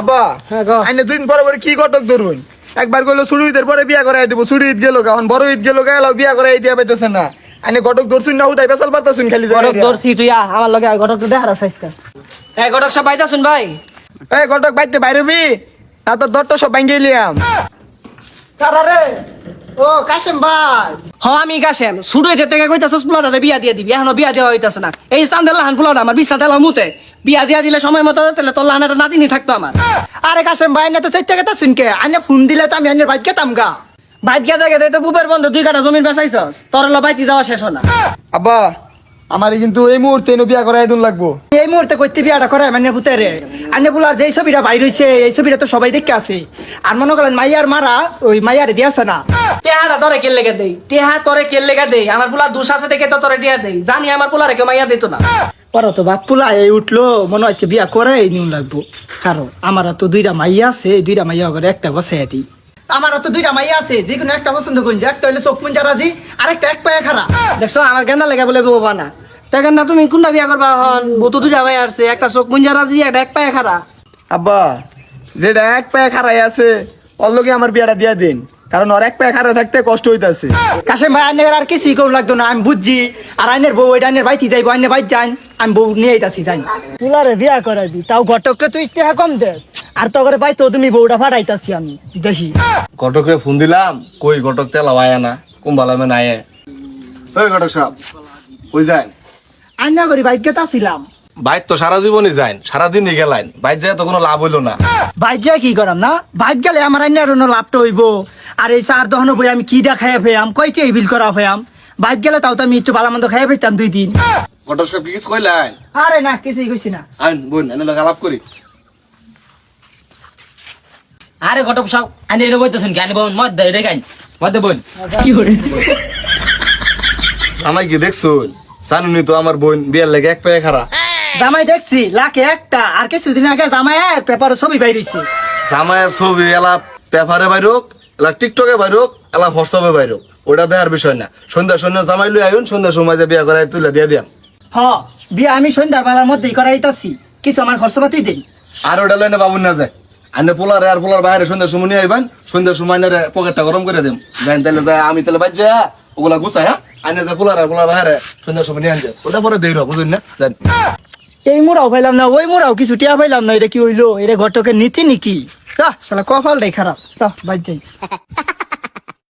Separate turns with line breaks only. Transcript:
আব্বা
হ্যাঁ, গো।
আইনে দুদিন পরে পরে কি ধরুন একবার কইলো ঈদের পরে বিয়া করাই দেবো ছুটি ঈদ গেল এখন বড় ঈদ গেল গেল বিয়া করাই দিয়া পাইতেছে না। আইনে কটক ধরছুন না উদাই পেশাল পারতাছুন খালি
ঘটক ধরছি তুই আমার লগে ঘটক তো আছে আজকে। এই ঘটক সব বাইতা ভাই।
এই কটক বাইতে বাইরে বি না তো দরটা সব লিয়াম।
কারারে ও কাশেম ভাই।
হ আমি কাশেম। থেকে কইতাছস বিয়া দিয়ে দিবি এখনও বিয়া দেওয়া হইতাছে না। এই চান্দের লাহান ফুলার আমার বিছনা তেলা মুতে। বিয়া দিয়া দিলে সময় মতো তাহলে তোর লাহানের নাতিনি থাকতো আমার।
আরে কাশেম ভাই না তো চাইতে গেতা শুনকে আনে ফোন দিলে তো আমি আনের বাইক গেতাম গা।
বাইক গেতে গেতে তো বুবের বন্ধু দুই কাটা জমিন বেচাইছস। তোর হলো বাইতি যাওয়া শেষ না।
আব্বা আমার কিন্তু এই মুহূর্তে এনে বিয়া করাই দিন লাগবো।
এই মুহূর্তে করতে বিয়াটা করে মানে পুতেরে আনে বলার যে ছবিটা বাইর হইছে এই ছবিটা তো সবাই দেখতে আছে। আর মনে করেন মাইয়ার মারা ওই মাইয়ারে দিয়েছে না।
টেহাটা তোরে কেল লেগে দেই টেহা তোরে কেল লেগে দেই। আমার পোলা দুষ আছে দেখে তো তোরে টিয়া দেই। জানি আমার পোলারে কেউ মাইয়া দিত না।
পরে তো বাপ পুলা এই উঠল, মনে হয় বিয়া করে নিউ লাগবো। কারণ আমার তো দুইটা মাইয়া আছে দুইটা মাইয়া করে একটা বসাই দিই। আমার তো দুইটা মাইয়া আছে, যে কোনো একটা পছন্দ করুন যে একটা হইলে চোখ পুঞ্জা রাজি, আর একটা এক পায়ে খারাপ
দেখছ, আমার গেন্দা লেগে বলে বউ না দেখেন না তুমি কোনটা বিয়া করবা হন বউ দুটা ভাই আসছে একটা চোখ মুঞ্জা রাজি, একটা এক পায়ে খারা
আব্বা, যেটা এক পায়ে খারাই আছে, ওর আমার বিয়াটা দিয়া দিন। কারণ ওর এক পায়ে খারা থাকতে কষ্ট হইতাছে।
কাশেম ভাই আইনের আর কিছুই করুন লাগতো না আমি বুঝছি। আর আইনের বউ ওইটা আইনের বাইতি যাইবো আইনের বাইক যান আমি বউ নিয়ে আইতাছি যাই তুলারে বিয়া করাবি তাও ঘটকটা তুই টাকা কম দে। আর তো করে ভাই তো তুমি বউটা ফাটাইতাছি আমি দেখি।
ঘটকরে ফোন দিলাম কই ঘটক তেলা আয়া না কুম্বালা মে নাই ওই ঘটক সাহেব ওই যাই?
আইনা করি বাইক গেতাছিলাম
বাইর তো সারা জীবনই যাইন সারাদিনই গেলাইন। বাইর যায় তো কোনো লাভ হইল না।
বাইক যা কি করাম না? বাইক গেলে আমার লাভটা হইব। আর এই চার দহন বই আমি কি দা খাইয়া ফেয়াম কয়টি এই বিল করা ফেয়াম বাইক গেলে তাও তো আমি একটু ভালো মন্দ খাইয়া ফেতাম দুই দিন।
কিছু
আরে না কিছুই কইছি না।
আইন বোন এনে লোক আলাপ করি।
আরে ঘটক সব আনি এনে বইতেছেন কি? আনি বোন মদ দেয় দেখাই মদ বোন
আমায় কি দেখছুন? জানুনি তো আমার বোন বিয়ের লেগে এক পায়ে খারা।
জামাই দেখছি লাখে একটা। আর কিছুদিন আগে জামাই পেপারে ছবি বাইরেছে।
জামাইয়ের ছবি এলা পেপারে বাইরোক এলা টিকটকে বাইরোক এলা হোয়াটসঅ্যাপে বাইরোক। ওটা দেওয়ার বিষয় না। সন্ধ্যা সন্ধ্যা জামাই লই আইন সন্ধ্যার সময় যে বিয়ে করাই তুলে দিয়ে দিয়াম।
হ বিয়া আমি সন্ধ্যার বেলার মধ্যেই করাইতাছি। কিছু আমার খরচপাতি দেই
আর ওটা লইনে বাবুন না যায়। আনে পোলারে আর পোলার বাইরে সন্ধ্যার সময় নিয়ে আইবেন সন্ধ্যার সময় আইনারে পকেটটা গরম করে দেম। জান তাহলে যায় আমি তাহলে বাজ যা ওগুলা গুছাই হ্যাঁ? আইনে যে পোলার আর পোলার বাইরে সন্ধ্যার সময় নিয়ে আনছে। ওটা পরে দেই রা বুঝুন না? জান
এই মুড়াও পাইলাম না, ওই মুড়াও কিছু টিয়া পাইলাম না, এটা কি হইল? এটা ঘটকের নীতি নাকি? শালা কপালটাই খারাপ। বাদ যাই।